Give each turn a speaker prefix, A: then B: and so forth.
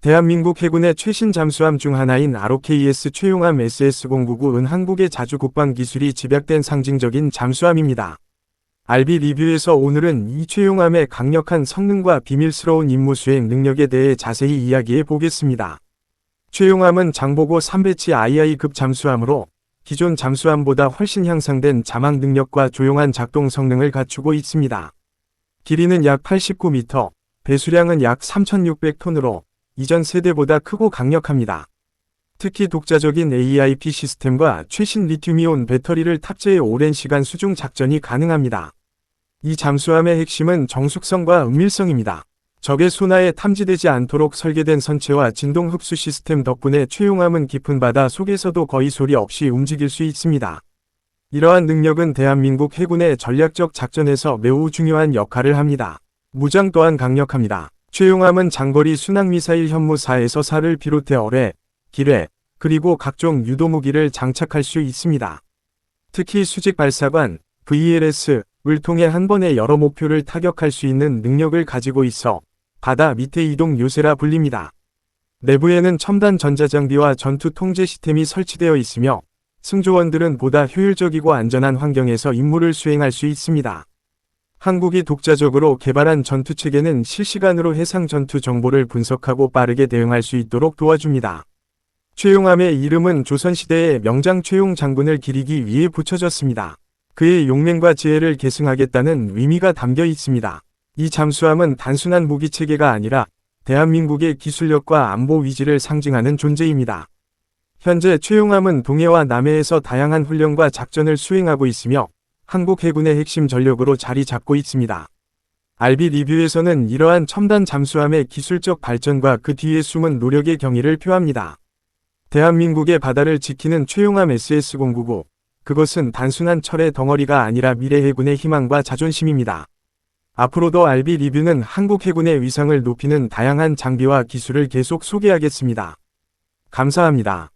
A: 대한민국 해군의 최신 잠수함 중 하나인 ROKS 최용함 SS099은 한국의 자주 국방 기술이 집약된 상징적인 잠수함입니다. RB 리뷰에서 오늘은 이 최용함의 강력한 성능과 비밀스러운 임무 수행 능력에 대해 자세히 이야기해 보겠습니다. 최용함은 장보고 3배치 II급 잠수함으로 기존 잠수함보다 훨씬 향상된 자막 능력과 조용한 작동 성능을 갖추고 있습니다. 길이는 약 89m, 배수량은 약 3,600톤으로 이전 세대보다 크고 강력합니다. 특히 독자적인 AIP 시스템과 최신 리튬이온 배터리를 탑재해 오랜 시간 수중 작전이 가능합니다. 이 잠수함의 핵심은 정숙성과 은밀성입니다. 적의 소나에 탐지되지 않도록 설계된 선체와 진동 흡수 시스템 덕분에 최용함은 깊은 바다 속에서도 거의 소리 없이 움직일 수 있습니다. 이러한 능력은 대한민국 해군의 전략적 작전에서 매우 중요한 역할을 합니다. 무장 또한 강력합니다. 최용함은 장거리 순항미사일 현무 4에서 4를 비롯해 어뢰, 기뢰, 그리고 각종 유도무기를 장착할 수 있습니다. 특히 수직 발사관, VLS, 을 통해 한 번에 여러 목표를 타격할 수 있는 능력을 가지고 있어 바다 밑에 이동 요새라 불립니다. 내부에는 첨단 전자장비와 전투 통제 시스템이 설치되어 있으며 승조원들은 보다 효율적이고 안전한 환경에서 임무를 수행할 수 있습니다. 한국이 독자적으로 개발한 전투 체계는 실시간으로 해상 전투 정보를 분석하고 빠르게 대응할 수 있도록 도와줍니다. 최용함의 이름은 조선시대의 명장 최용 장군을 기리기 위해 붙여졌습니다. 그의 용맹과 지혜를 계승하겠다는 의미가 담겨 있습니다. 이 잠수함은 단순한 무기 체계가 아니라 대한민국의 기술력과 안보 위지를 상징하는 존재입니다. 현재 최용함은 동해와 남해에서 다양한 훈련과 작전을 수행하고 있으며 한국 해군의 핵심 전력으로 자리 잡고 있습니다. RB 리뷰에서는 이러한 첨단 잠수함의 기술적 발전과 그 뒤에 숨은 노력의 경의를 표합니다. 대한민국의 바다를 지키는 최용함 SS099. 그것은 단순한 철의 덩어리가 아니라 미래 해군의 희망과 자존심입니다. 앞으로도 RB 리뷰는 한국 해군의 위상을 높이는 다양한 장비와 기술을 계속 소개하겠습니다. 감사합니다.